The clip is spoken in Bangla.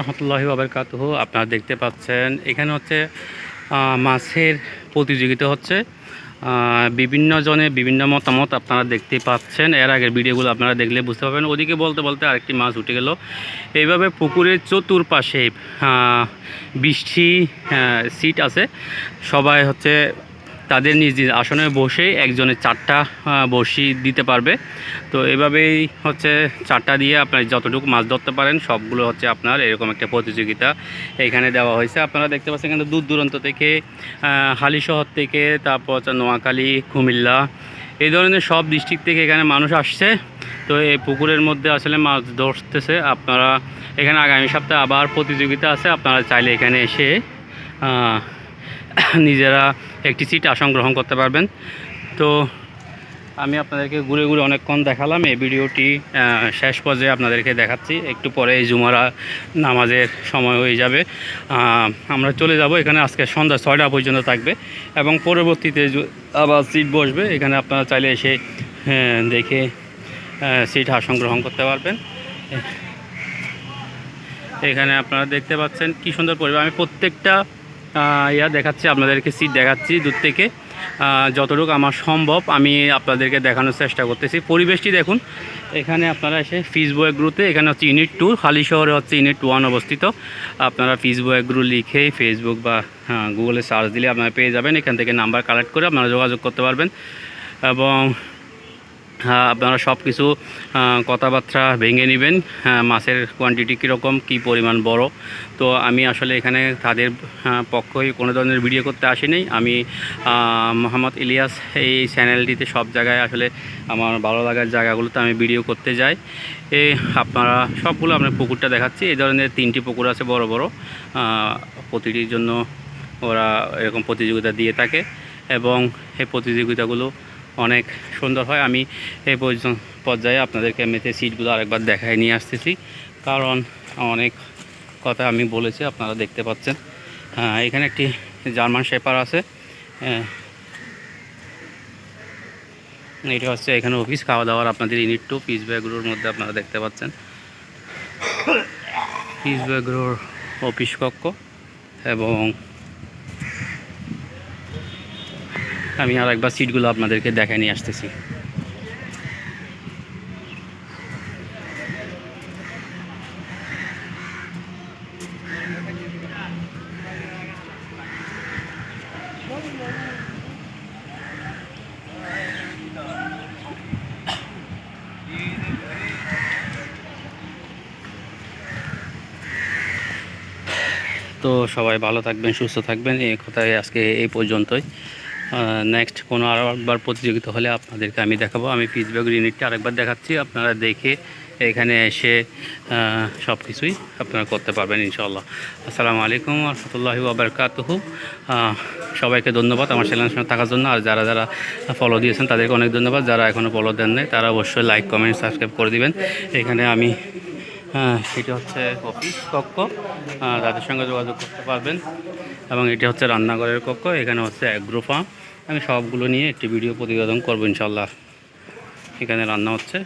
রহমতুল্লাহি বাবরকাতুহ আপনারা দেখতে পাচ্ছেন, এখানে হচ্ছে মাছের প্রতিযোগিতা হচ্ছে। বিভিন্ন জনে বিভিন্ন মতামত আপনারা দেখতে পাচ্ছেন। এর আগের ভিডিওগুলো আপনারা দেখলে বুঝতে পারবেন। ওদিকে বলতে বলতে আরেকটি মাছ উঠে গেল। এইভাবে পুকুরের চতুর্পাশে বৃষ্টি সিট আছে। সবাই হচ্ছে তাদের নিজ নিজ আসনে বসে একজনের চারটা বসি দিতে পারবে। তো এভাবেই হচ্ছে চারটা দিয়ে আপনার যতটুকু মাছ ধরতে পারেন সবগুলো হচ্ছে আপনার এরকম একটা প্রতিযোগিতা এখানে দেওয়া হয়েছে। আপনারা দেখতে পাচ্ছেন এখানে দূর দূরান্ত থেকে আহ, হালিশহর থেকে তারপর হচ্ছে নোয়াখালী কুমিল্লা এই ধরনের সব ডিস্ট্রিক্ট থেকে এখানে মানুষ আসছে। তো এই পুকুরের মধ্যে আসলে মাছ ধরতেছে। আপনারা এখানে আগামী সপ্তাহে আবার প্রতিযোগিতা আছে আপনারা চাইলে এখানে এসে নিজেরা একটি সিট আসন গ্রহণ করতে পারবেন। তো আমি আপনাদেরকে ঘুরে ঘুরে অনেকক্ষণ দেখালাম। এই ভিডিওটি শেষ পর্যায়ে আপনাদেরকে দেখাচ্ছি। একটু পরে এই জুমারা নামাজের সময় হয়ে যাবে। আমরা চলে যাব। এখানে আজকে সন্ধ্যা ছয়টা পর্যন্ত থাকবে এবং পরবর্তীতে আবার সিট বসবে এখানে আপনারা চাইলে এসে হ্যাঁ, দেখে সিট আসন গ্রহণ করতে পারবেন। এখানে আপনারা দেখতে পাচ্ছেন কি সুন্দর পরিবেশ। আমি প্রত্যেকটা ইয়া দেখাচ্ছি আপনাদেরকে সিট দেখাচ্ছি দূর থেকে। যতটুকু আমার সম্ভব আমি আপনাদেরকে দেখানোর চেষ্টা করতেছি। পরিবেশটি দেখুন এখানে আপনারা এসে ফিসবুক গ্রুপে এখানে হচ্ছে ইউনিট টু হালি শহরে হচ্ছে ইউনিট ওয়ান অবস্থিত। আপনারা ফিসবুক গ্রুপ লিখে ফেসবুক বা হ্যাঁ, গুগলে সার্চ দিলে আপনারা পেয়ে যাবেন। এখান থেকে নাম্বার কালেক্ট করে আপনারা যোগাযোগ করতে পারবেন। এবং হ্যাঁ, আপনারা সব কিছু কথাবার্তা ভেঙে নেবেন। হ্যাঁ, মাছের কোয়ান্টিটি কীরকম কী পরিমাণ বড়। তো আমি আসলে এখানে তাদের পক্ষই কোনো ধরনের ভিডিও করতে আসিনি। আমি মোহাম্মদ ইলিয়াস এই চ্যানেলটিতে সব জায়গায় আসলে আমার ভালো লাগার জায়গাগুলোতে আমি ভিডিও করতে যাই। এ আপনারা সবগুলো আপনার পুকুরটা দেখাচ্ছি। এই ধরনের তিনটি পুকুর আছে বড় বড়। প্রতিটির জন্য ওরা এরকম প্রতিযোগিতা দিয়ে থাকে। এবং এই প্রতিযোগিতাগুলো অনেক সুন্দর হয়। আমি এই পর্যায়ে আপনাদেরকে এমনিতে সিটগুলো আরেকবার দেখায় নিয়ে আসতেছি। কারণ অনেক কথা আমি বলেছি আপনারা দেখতে পাচ্ছেন। হ্যাঁ, এখানে একটি জার্মান শেপার আছে। হ্যাঁ। এটা হচ্ছে এখানে অফিস খাওয়া দাওয়ার আপনাদের ইউনিট টু পিস ব্যাগগুলোর মধ্যে আপনারা দেখতে পাচ্ছেন। পিস ব্যাগগুলোর অফিস কক্ষ এবং আমি আর একবার সিটগুলো আপনাদেরকে দেখায় নিয়ে আসতেছি। তো সবাই ভালো থাকবেন, সুস্থ থাকবেন। এই কথাই আজকে এই পর্যন্তই। নেক্সট কোনো আরও একবার প্রতিযোগিতা হলে আপনাদেরকে আমি দেখাবো। আমি ফিজব্যাগ ইউনিটটা আরেকবার দেখাচ্ছি। আপনারা দেখে এখানে এসে সব কিছুই আপনারা করতে পারবেন ইনশাল্লাহ আসসালামু আলাইকুম রহমতুল্লাহি আবরকাতহু সবাইকে ধন্যবাদ আমার চ্যানেলের সঙ্গে থাকার জন্য। আর যারা যারা ফলো দিয়েছেন তাদেরকে অনেক ধন্যবাদ। যারা এখনও ফলো দেন নাই, তারা অবশ্যই লাইক কমেন্ট সাবস্ক্রাইব করে দিবেন। এখানে আমি সেটা হচ্ছে অফিস কক্ষ। তাদের সঙ্গে যোগাযোগ করতে পারবেন। এবং এটি হচ্ছে রান্নাঘরের কক্ষ। এখানে হচ্ছে অ্যাগ্রো ফার্ম আমি সবগুলো নিয়ে একটি ভিডিও প্রতিবেদন করব ইনশাল্লাহ। এখানে রান্না হচ্ছে।